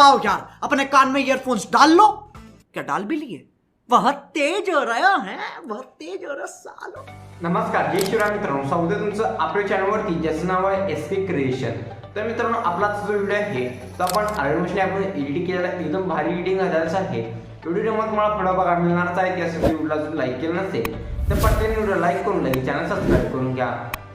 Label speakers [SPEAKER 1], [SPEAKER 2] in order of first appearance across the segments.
[SPEAKER 1] आओ यार अपने कान में ईयरफोन्स डाल लो। क्या डाल भी लिए? बहुत तेज हो रहा है बहुत तेज हो रहा सालो।
[SPEAKER 2] नमस्कार जय शिवराय मित्रांनो स्वागत आहे तुमचं आपल्या चॅनलवरती ज्याचं नाव आहे एस के क्रिएशन तर मित्रांनो आपला जो व्हिडिओ आहे तो आपण आर्यमशने आपण एडिट केलेला एकदम भारी एडिटिंग झालेलाच आहे. व्हिडिओमध्ये तुम्हाला थोडा बघा मिळणारच आहे की असं व्हिडिओला जर लाईक केलं नसेल तर पटकन व्हिडिओ लाईक करून घ्या. चॅनल सबस्क्राईब करून घ्या.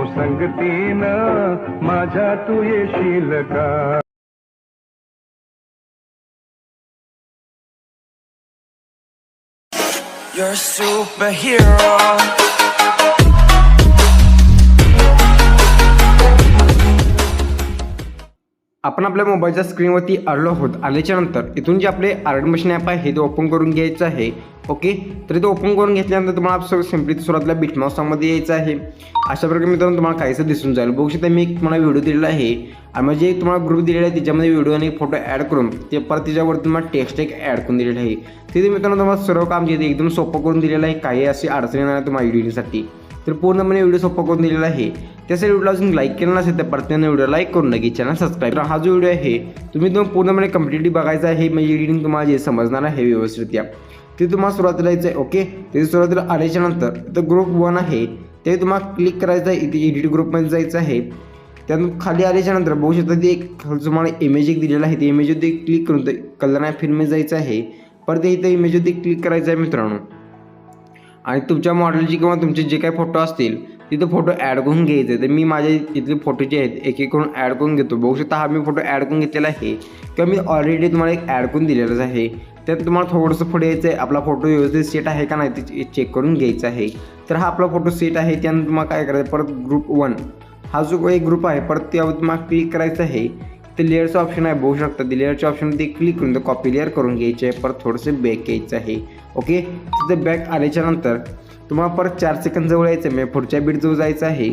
[SPEAKER 3] संगतीनं माझ्या तू येशील का
[SPEAKER 4] You're a superhero.
[SPEAKER 2] आपण आपल्या मोबाईलच्या स्क्रीनवरती आलो आहोत. आल्याच्यानंतर इथून जे आपले आर्ट मशीन ॲप आहे ते ओपन करून घ्यायचं आहे. ओके? तर ते ओपन करून घेतल्यानंतर तुम्हाला सगळं सिम्पली सुरुवातीला बिटमाउसमध्ये यायचं आहे. अशा प्रकारे मित्रांनो तुम्हाला काहीसं दिसून जाईल. बघू शकता मी एक तुम्हाला व्हिडिओ दिलेला आहे. आणि म्हणजे तुम्हाला ग्रुप दिलेला आहे त्याच्यामध्ये व्हिडिओ आणि फोटो ॲड करून ते परत त्याच्यावरती तुम्हाला टेक्स्ट एक ॲड करून दिलेलं आहे. तिथे मित्रांनो तुम्हाला सर्व काम जे आहे एकदम सोपं करून दिलेलं आहे. काही अशी अडचणी नाही तुम्हाला एडिटिंगसाठी तर पूर्णपणे व्हिडिओ सोपा करून दिलेला आहे. त्यासाठी व्हिडिओला अजून लाईक केलं नसेल तर प्रत्येकाने व्हिडिओ लाईक करून नक्की चॅनल सबस्क्राईब हा जो व्हिडिओ आहे तुम्ही तो पूर्णपणे कम्प्लिटली बघायचा आहे म्हणजे एडिटिंग तुम्हाला जे समजणार आहे व्यवस्थितरित्या ते तुम्हाला सुरुवातीला यायचं आहे ओके ते सुरुवातीला आल्याच्यानंतर तर ग्रुप वन आहे. ते तुम्हाला क्लिक करायचं आहे इथे एडिट ग्रुपमध्ये जायचं आहे. त्यातून खाली आल्याच्यानंतर बघू शकता ते एक तुम्हाला इमेज एक दिलेला आहे. ते इमेजवरती क्लिक करून ते कलर आहे फिल्म जायचं आहे. परत इथे इमेजवरती क्लिक करायचं आहे मित्रांनो. आणि तुमच्या मॉडेलची किंवा तुमचे जे काही फोटो असतील तिथे फोटो ॲड करून घ्यायचे. तर मी माझे इथले फोटो जे आहेत एक एक करून ॲड करून घेतो. बघू शकता हा मी फोटो ॲड करून घेतलेला आहे. किंवा मी ऑलरेडी तुम्हाला एक ॲड करून दिलेलाच आहे. त्यात तुम्हाला थोडंसं पुढे यायचं आहे आपला फोटो व्यवस्थित सेट आहे का नाही ते चेक करून घ्यायचं आहे. तर हा आपला फोटो सेट आहे त्यानंतर तुम्हाला काय करायचं परत ग्रुप वन हा जो एक ग्रुप आहे परत त्यावर तुम्हाला क्लिक करायचं आहे. ते लेअरचं ऑप्शन आहे बघू शकता. ते लेअरच्या ऑप्शनमध्ये क्लिक करून ते कॉपी लेअर करून घ्यायचे आहे. परत थोडंसं बॅक यायचं आहे. ओके तिथे बॅक आल्याच्यानंतर तुम्हाला परत चार सेकंद जवळ यायचं आहे. म्हणजे पुढच्या बीट जवळ जायचं आहे.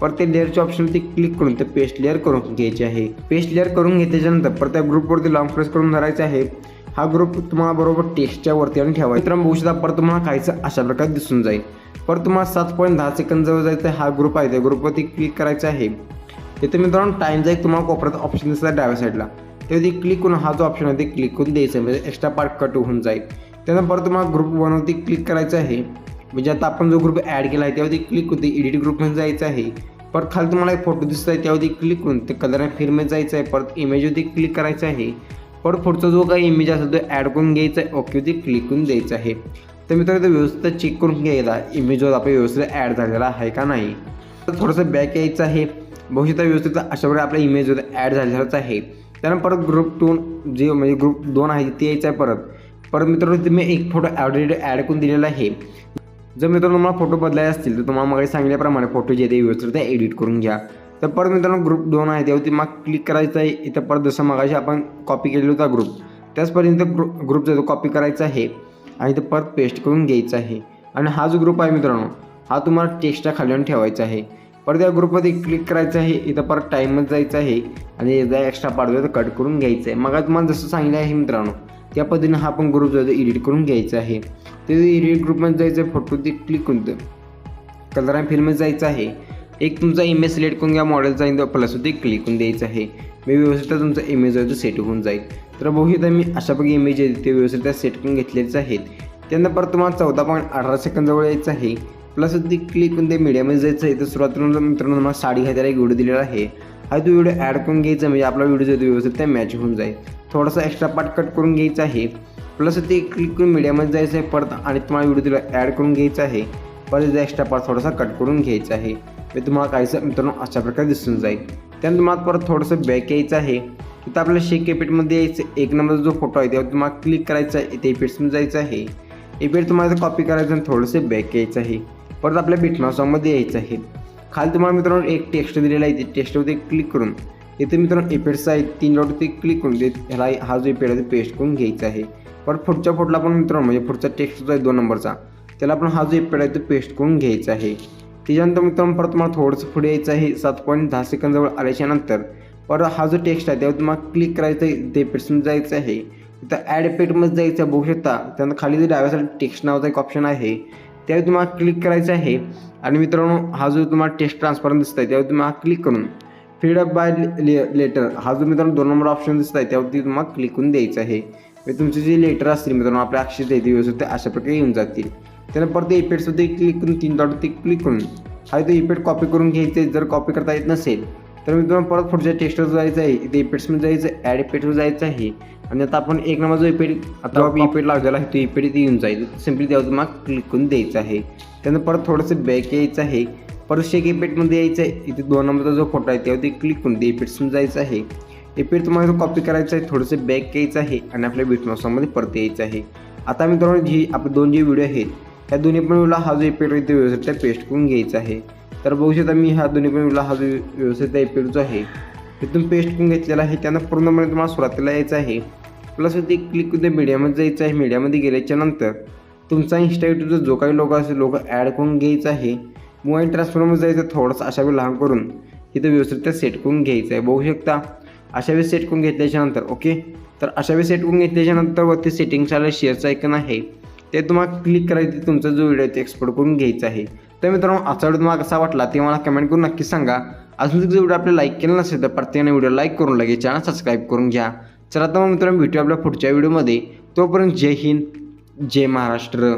[SPEAKER 2] परत ते लेअरच्या ऑप्शनवरती क्लिक करून ते पेस्ट लेअर करून घ्यायचे आहे. पेस्ट लेअर करून घेतल्याच्यानंतर परत त्या ग्रुपवरती लॉन्ग प्रेस करून धरायचं आहे. हा ग्रुप तुम्हाला बरोबर टेस्टच्या वरती आणि ठेवा मित्रांनो बघू शकता परत तुम्हाला खायचं अशा प्रकारे दिसून जाईल. परत तुम्हाला सात पॉईंट दहा सेकंद जवळ जायचं आहे. हा ग्रुप आहे. त्या ग्रुपवरती क्लिक करायचं आहे. तिथे मित्रांनो टाईमचा एक तुम्हाला कोपऱ्यात ऑप्शन दिसतात डाव्या साईडला त्यावरती क्लिक करून हा जो ऑप्शन आहे ते क्लिक करून द्यायचं आहे. म्हणजे एक्स्ट्रा पार्ट कट होऊन जाईल. त्यानंतर परत तुम्हाला ग्रुप वनवरती क्लिक करायचं आहे. म्हणजे आता आपण जो ग्रुप ॲड केला आहे त्यावरती क्लिक होते एडिट ग्रुपमध्ये जायचं आहे. परत खाली तुम्हाला एक फोटो दिसत आहे त्यावरती क्लिक करून ते कलर फिरमध्ये जायचं आहे. परत इमेजवरती क्लिक करायचं आहे. परत पुढचा जो काही इमेज असेल तो ॲड करून घ्यायचा आहे. ओकेवरती क्लिक करून द्यायचं आहे. तर मित्रांनो व्यवस्थित चेक करून घ्यायला इमेजवर आपल्या व्यवस्थित ॲड झालेला आहे का नाही. तर थोडंसं बॅक यायचं आहे. बघू शकता व्यवस्थित अशा प्रकारे आपल्या इमेजवर ॲड झालेलाच आहे. त्यानंतर परत ग्रुप टू जे म्हणजे ग्रुप दोन आहे ते यायचं आहे परत. परत मित्रांनो तुम्ही एक फोटो ऑलरेडी ॲड करून दिलेला आहे. जर मित्रांनो तुम्हाला फोटो बदलायचे असतील तर तुम्हाला मागे सांगितल्याप्रमाणे फोटो जे ते व्यवस्थित एडिट करून घ्या. तर परत मित्रांनो ग्रुप दोन आहे त्यावरती मग क्लिक करायचं आहे. इथं परत जसं मगाशी आपण कॉपी केलेला होता ग्रुप त्याचपर्यंत ग्रुप ग्रुपचा जो कॉपी करायचा आहे. आणि तो परत पेस्ट करून घ्यायचं आहे. आणि हा जो ग्रुप आहे मित्रांनो हा तुम्हाला टेक्स्टच्या खाली ठेवायचा आहे. परत या ग्रुपमध्ये क्लिक करायचं आहे. इथं परत टाईमच जायचं आहे. आणि एकदा एक्स्ट्रा पाडवे तर कट करून घ्यायचं आहे. मग तुम्हाला जसं सांगितलं आहे मित्रांनो त्या पद्धतीने हा पण ग्रुप जो आहे एडिट करून घ्यायचा आहे. ते एडिट ग्रुपमध्ये जायचं आहे फोटो ते क्लिक करून कलर आणि फिल्ममध्ये जायचं आहे. एक तुमचा इमेज सिलेक्ट करून घ्या मॉडेलचा आणि प्लस होते क्लिक करून द्यायचं आहे. मी व्यवस्थित तुमचा इमेज आहे तो सेट होऊन जाईल. तर बघूया मी अशा प्रकारे इमेज आहे ते व्यवस्थित सेट करून घेतलेलेच आहेत. त्यानंतर परत तुम्हाला चौदा पॉईंट अठरा सेकंद जवळ यायचं आहे. प्लस ती क्लिक करून ते मीडियामध्ये जायचं आहे तर सुरुवातीला मित्रांनो तुम्हाला साडी घ्यायला एक व्हिडिओ दिलेला आहे. हा तो व्हिडिओ ॲड करून घ्यायचा म्हणजे आपला व्हिडिओ जो व्यवस्थित त्या मॅच होऊन जाईल. थोडासा एक्स्ट्रा पार्ट कट करून घ्यायचा आहे. प्लस ते क्लिक करून मीडियामध्ये जायचं आहे परत आणि तुम्हाला व्हिडिओ तिला ॲड करून घ्यायचा आहे. परत त्याचा एक्स्ट्रा पार्ट थोडासा कट करून घ्यायचा आहे. ते तुम्हाला काहीसं मित्रांनो अशा प्रकारे दिसून जाईल. त्यानंतर तुम्हाला परत थोडंसं बॅक यायचं आहे. तिथं आपल्याला शेक एपिटमध्ये यायचं एक नंबरचा जो फोटो आहे त्यावर तुम्हाला क्लिक करायचा आहे. ते एपिट्समध्ये जायचं आहे. एपिट तुम्हाला कॉपी करायचं आणि थोडंसं बॅक यायचं आहे. परत आपल्या बिटमासॉमध्ये यायचं आहे. खाली तुम्हाला मित्रांनो एक टेक्स्ट दिलेला आहे. ते टेक्स्टवरती क्लिक करून इथे मित्रांनो इफेक्ट्स आहेत. तीन डॉटवरती क्लिक करून ते ह्याला हा जो इफेक्ट आहे पेस्ट करून घ्यायचा आहे. परत पुढच्या फोटोला पण मित्रांनो म्हणजे पुढचा टेक्स्ट जो आहे दोन नंबरचा त्याला आपण हा जो इफेक्ट आहे तो पेस्ट करून घ्यायचा आहे. त्याच्यानंतर मित्रांनो परत तुम्हाला थोडंसं पुढे यायचं आहे. सात पॉईंट दहा सेकंदजवळ आल्याच्यानंतर आल्याच्यानंतर परत हा जो टेक्स्ट आहे त्यावर तुम्हाला क्लिक करायचं आहे. ते इफेक्ट्समध्ये जायचं आहे. तर ॲड पेटमध्ये जायचं आहे, बघू शकता त्यानंतर खाली जे डाव्या साईड टेक्स्ट नावाचा एक ऑप्शन आहे. त्यावेळी तुम्हाला क्लिक करायचं आहे. आणि मित्रांनो हा जो तुम्हाला टेस्ट ट्रान्सफरन दिसत आहे त्यावर तुम्हाला क्लिक करून फीडअप बाय लेटर हा जो मित्रांनो दोन नंबर ऑप्शन दिसत आहे त्यावरती तुम्हाला क्लिक करून द्यायचं आहे. म्हणजे तुमचे जे लेटर असतील मित्रांनो आपल्या अक्षर द्यायचे व्यवस्थित ते अशा प्रकारे येऊन जातील. त्यानंतर परत इफेक्ट्सवरती क्लिक करून तीन डॉटवरती क्लिक करून हा तो इफेक्ट कॉपी करून घ्यायचे जर कॉपी करता येत नसेल तर मित्रांनो परत पुढच्या टेक्स्टवर जायचं आहे. इथे इफेक्ट्समध्ये जायचं आहे ॲड इफेक्टवर जायचं आहे. आणि आता आपण एक नंबर जो इफेक्ट आता इफेक्ट लावलेला आहे तो इफेक्ट इथे येऊन जाईल. सिम्पली त्यावर तुम्हाला क्लिक करून द्यायचं आहे. त्यानंतर परत थोडंसं बॅक यायचं आहे. परत शेक इफेक्टमध्ये यायचं आहे. इथे दोन नंबरचा जो फोटो आहे त्यावरती क्लिक करून ते इफेक्ट्समध्ये जायचं आहे. इफेक्ट तुम्हाला कॉपी करायचं आहे. थोडंसं बॅक यायचं आहे. आणि आपल्या बिटमॉसमध्ये परत यायचं आहे. आता मित्रांनो जी आपले दोन जे व्हिडिओ आहेत त्या दोन्ही पण व्हिडिओला हा जो आहे तो व्यवस्थित पेस्ट करून घ्यायचा आहे. तर बघू शकता मी हा दोन्ही पण हा जो व्यवस्थित आय जो आहे. तिथून पेस्ट करून घेतलेला आहे त्यांना पूर्णपणे तुम्हाला सुरुवातीला यायचं आहे. प्लस ते क्लिक करून मीडियामध्ये जायचं आहे मीडियामध्ये गेल्याच्यानंतर तुमचा इन्स्टा जो काही लोक असेल लोक ॲड करून घ्यायचा आहे. मोबाईल ट्रान्सफरमध्ये जायचं थोडंसं अशा वेळी लहान करून. इथं व्यवस्थित सेट करून घ्यायचं आहे. बघू शकता अशा वेळी सेट करून घेतल्याच्यानंतर ओके तर अशा वेळी सेट करून घेतल्याच्यानंतर वरती सेटिंग्स आलं शेअरचं ऐकन आहे. ते तुम्हाला क्लिक करायचं तुमचा जो व्हिडिओ ते एक्सपोर्ट करून घ्यायचा आहे. तर मित्रांनो आजचा व्हिडिओ तुम्हाला कसा वाटला ते मला कमेंट करून नक्की सांगा. अजून जर व्हिडिओ आपल्याला लाईक केला नसेल तर प्रत्येकाने व्हिडिओ लाईक करून लगेच चॅनल सबस्क्राईब करून घ्या. चला तर मग मित्रांनो भेटूया आपल्या पुढच्या व्हिडिओमध्ये तोपर्यंत जय हिंद जय महाराष्ट्र.